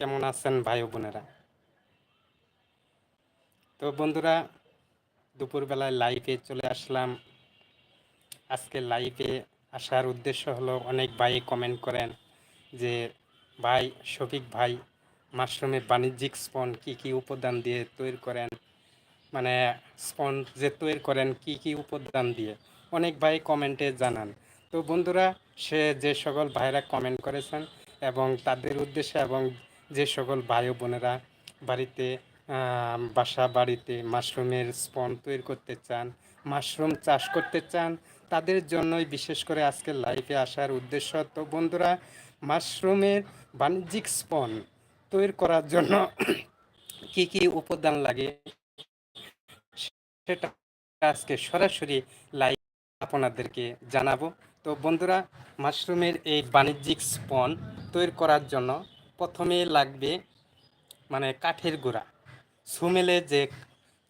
কেমন আছেন ভাই বোনেরা? তো বন্ধুরা, দুপুরবেলায় লাইভে চলে আসলাম। আজকে লাইভে আসার উদ্দেশ্য হলো অনেক ভাই কমেন্ট করেন যে, ভাই, শফিক ভাই মাশরুমের বাণিজ্যিক স্পন কি কি উপাদান দিয়ে তৈরি করেন? মানে স্পন যে তৈরি করেন, কি কি উপাদান দিয়ে? অনেক ভাই কমেন্টে জানান। তো বন্ধুরা, সে যে সকল ভাইরা কমেন্ট করেছেন এবং তাদের উদ্দেশ্যে এবং যে সকল ভাই বোনেরা বাড়িতে বাসা বাড়িতে মাশরুমের স্পন তৈরি করতে চান, মাশরুম চাষ করতে চান, তাদের জন্যই বিশেষ করে আজকে লাইফে আসার উদ্দেশ্য তো বন্ধুরা, মাশরুমের বাণিজ্যিক স্পন তৈরি করার জন্য কি কি উপাদান লাগে সেটা আজকে সরাসরি লাইভ আপনাদেরকে জানাব। তো বন্ধুরা, মাশরুমের এই বাণিজ্যিক স্পন তৈরি করার জন্য প্রথমে লাগবে মানে কাঠের গুঁড়া। সুমেলে যে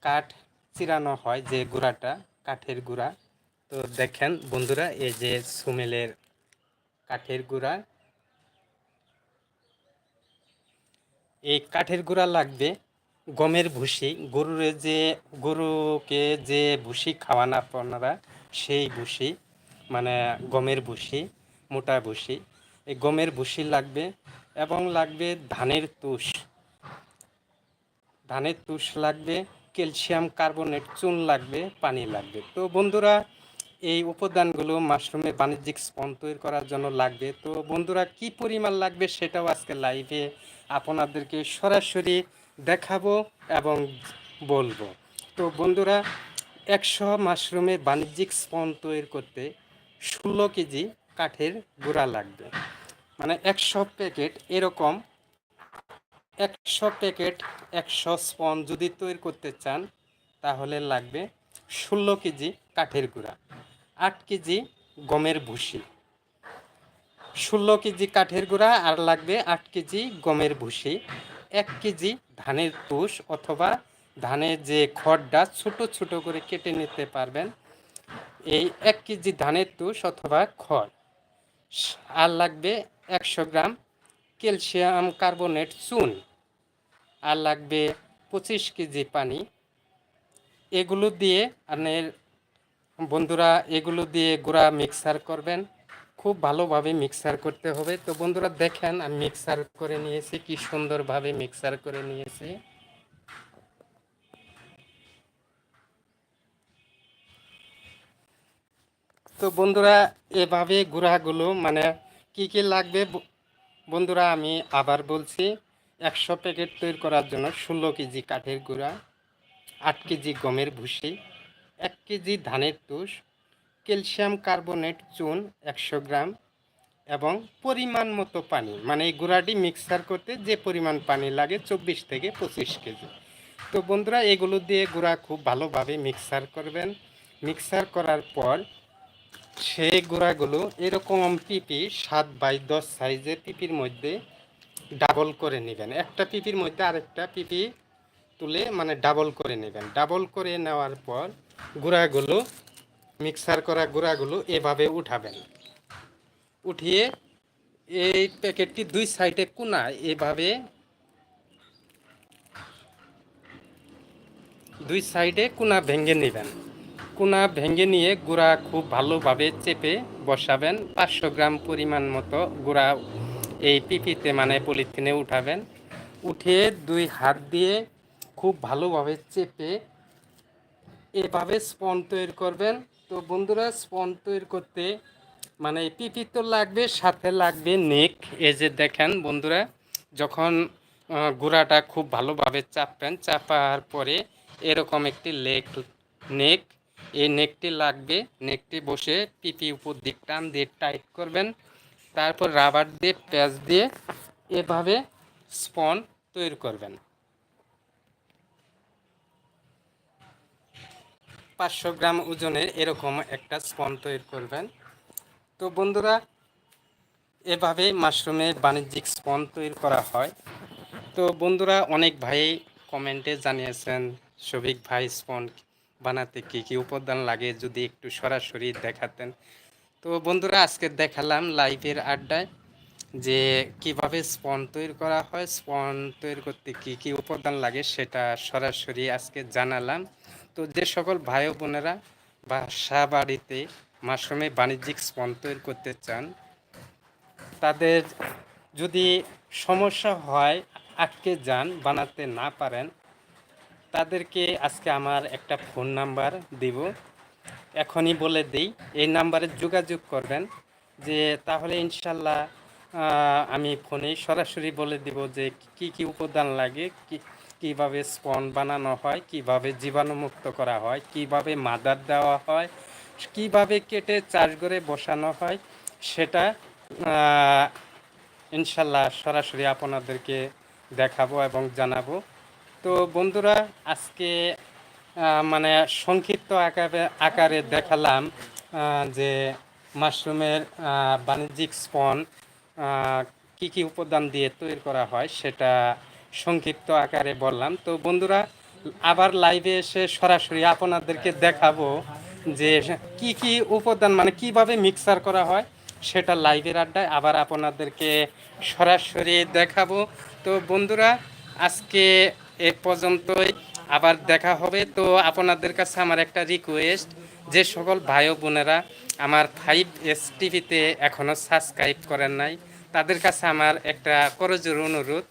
কাঠ চিরানো হয়, যে গুঁড়াটা, কাঠের গুঁড়া। তো দেখেন বন্ধুরা, এই যে সুমেলের কাঠের গুঁড়া। এই কাঠের গুঁড়া লাগবে গমের ভুসি। গরুরে যে, গরুকে যে ভুসি খাওয়ান আপনারা, সেই ভুসি মানে গমের ভুসি, মোটা ভুসি। এই গমের ভুসি লাগবে এবং লাগবে ধানের তুষ। ধানের তুষ লাগবে, ক্যালসিয়াম কার্বনেট, চুন লাগবে, পানি লাগবে। তো বন্ধুরা, এই উপাদানগুলো মাশরুমের বাণিজ্যিক স্পন তৈরি করার জন্য লাগবে। তো বন্ধুরা, কি পরিমাণ লাগবে সেটাও আজকে লাইভে আপনাদেরকে সরাসরি দেখাবো এবং বলব। তো বন্ধুরা, একশো মাশরুমের বাণিজ্যিক স্পন তৈরি করতে ষোলো কেজি কাঠের গুঁড়া লাগবে। মানে একশো প্যাকেট এরকম একশো প্যাকেট একশো স্পন যদি তৈরি করতে চান, তাহলে লাগবে ষোলো কেজি কাঠের গুঁড়া, আট কেজি গমের ভুসি। ষোলো কেজি কাঠের গুঁড়া আর লাগবে আট কেজি গমের ভুসি, এক কেজি ধানের তুষ অথবা ধানের যে খড়টা ছোট ছোট করে কেটে নিতে পারবেন। এই এক কেজি ধানের তুষ অথবা খড়। আর লাগবে একশো গ্রাম ক্যালসিয়াম কার্বনেট চুন। আর লাগবে পঁচিশ কেজি পানি। এগুলো দিয়ে আপনার বন্ধুরা, এগুলো দিয়ে গুঁড়া মিক্সার করবেন। খুব ভালোভাবে মিক্সার করতে হবে। তো বন্ধুরা, দেখেন, আমি মিক্সার করে নিয়েছি, কি সুন্দরভাবে মিক্সার করে নিয়েছি। তো বন্ধুরা, এভাবে গুঁড়াগুলো মানে কি কি লাগবে? বন্ধুরা, আমি আবার বলছি, একশো প্যাকেট তৈরি করার জন্য ষোলো কেজি কাঠের গুঁড়া, আট কেজি গমের ভুসি, এক কেজি ধানের তুষ, ক্যালসিয়াম কার্বনেট চুন একশো গ্রাম এবং পরিমাণ মতো পানি। মানে এই গুঁড়াটি মিক্সার করতে যে পরিমাণ পানি লাগে চব্বিশ থেকে পঁচিশ কেজি। তো বন্ধুরা, এগুলো দিয়ে গুঁড়া খুব ভালোভাবে মিক্সার করবেন। মিক্সার করার পর সেই গুঁড়াগুলো এরকম পিপি সাত বাই দশ সাইজের পিপির মধ্যে ডাবল করে নেবেন। একটা পিপির মধ্যে আরেকটা পিপি তুলে মানে ডাবল করে নেবেন। ডাবল করে নেওয়ার পর গুঁড়াগুলো, মিক্সার করা গুঁড়াগুলো এভাবে উঠাবেন। উঠিয়ে এই প্যাকেটটি দুই সাইডে কোনা এভাবে দুই সাইডে কোনা ভেঙে নেবেন। কোনা ভেঙে নিয়ে গুঁড়া খুব ভালোভাবে চেপে বসাবেন। পাঁচশো গ্রাম পরিমাণ মতো গুঁড়া এই পিপিতে মানে পলিথিনে উঠাবেন। উঠিয়ে দুই হাত দিয়ে খুব ভালোভাবে চেপে এভাবে স্পন তৈরি করবেন। তো বন্ধুরা, স্পন তৈরি করতে মানে পিপি তো লাগবে, সাথে লাগবে নেক। এই যে দেখেন বন্ধুরা, যখন গুঁড়াটা খুব ভালোভাবে চাপবেন, চাপার পরে এরকম একটি লেক, নেক এই নেকটি লাগবে। নেকটি বসে পিপি উপর দিক টান দিয়ে টাইট করবেন। তারপর রাবার দিয়ে প্যাচ দিয়ে এভাবে স্পন তৈরি করবেন। পাঁচশো গ্রাম ওজনের এরকম একটা স্পন তৈরি করবেন। তো বন্ধুরা, এভাবে মাশরুমের বাণিজ্যিক স্পন তৈরি করা হয়। তো বন্ধুরা, অনেক ভাই কমেন্টে জানিয়েছেন, সবিক ভাই স্পন বানাতে কী কী উপাদান লাগে যদি একটু সরাসরি দেখাতেন? তো বন্ধুরা, আজকে দেখালাম লাইভের আড্ডায় যে কীভাবে স্পন তৈরি করা হয়, স্পন তৈরি করতে কি কি উপাদান লাগে সেটা সরাসরি আজকে জানালাম। তো যে সকল ভাই বোনেরা বাসা বাড়িতে মাশরুমে বাণিজ্যিক স্পন তৈরি করতে চান, তাদের যদি সমস্যা হয়, আটকে যান, বানাতে না পারেন তাদেরকে আজকে আমার একটা ফোন নাম্বার দিব। এখনই বলে দিই, এই নাম্বারে যোগাযোগ করবেন যে তাহলে ইনশাল্লাহ আমি ফোনে সরাসরি বলে দিব যে কি কি উপাদান লাগে, কি, কীভাবে স্পন বানানো হয়, কীভাবে জীবাণুমুক্ত করা হয়, কীভাবে মাদার দেওয়া হয়, কীভাবে কেটে চাষ করে বসানো হয়, সেটা ইনশাল্লাহ সরাসরি আপনাদেরকে দেখাবো এবং জানাব। তো বন্ধুরা, আজকে মানে সংক্ষিপ্ত আকারে আকারে দেখালাম যে মাশরুমের বাণিজ্যিক স্পন কি কি উপাদান দিয়ে তৈরি করা হয় সেটা সংক্ষিপ্ত আকারে বললাম। তো বন্ধুরা, আবার লাইভে এসে সরাসরি আপনাদেরকে দেখাবো যে কি কি উপাদান মানে কীভাবে মিক্সার করা হয় সেটা লাইভের আড্ডায় আবার আপনাদেরকে সরাসরি দেখাবো। তো বন্ধুরা, আজকে এ পর্যন্তই। আবার দেখা হবে। তো আপনাদের কাছে আমার একটা রিকোয়েস্ট যে সকল ভাই বোনেরা আমার ফাইভ এস টিভিতে এখনও সাবস্ক্রাইব করেন নাই, তাদের কাছে আমার একটা করজোর অনুরোধ,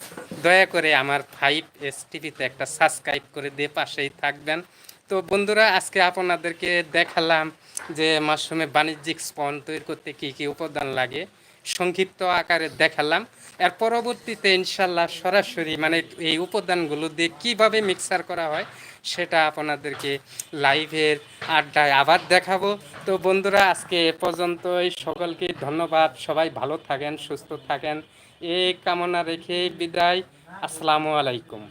দয়া করে আমার ফাইভ এস টিভিতে একটা সাবস্ক্রাইব করে দিয়ে পাশেই থাকবেন। তো বন্ধুরা, আজকে আপনাদেরকে দেখালাম যে মাশরুমে বাণিজ্যিক স্পন তৈরি করতে কী কী উপাদান লাগে। সংক্ষিপ্ত আকারে দেখালাম। এর পরবর্তীতে ইনশাল্লাহ সরাসরি মানে এই উপাদানগুলো দিয়ে কীভাবে মিক্সার করা হয়, সেটা আপনাদেরকে লাইভের আড্ডায় আবার দেখাবো। তো বন্ধুরা, আজকে এ পর্যন্তই। সকলকে ধন্যবাদ। সবাই ভালো থাকেন, সুস্থ থাকেন। এই কামনা রেখে বিদায়। আসসালামু আলাইকুম।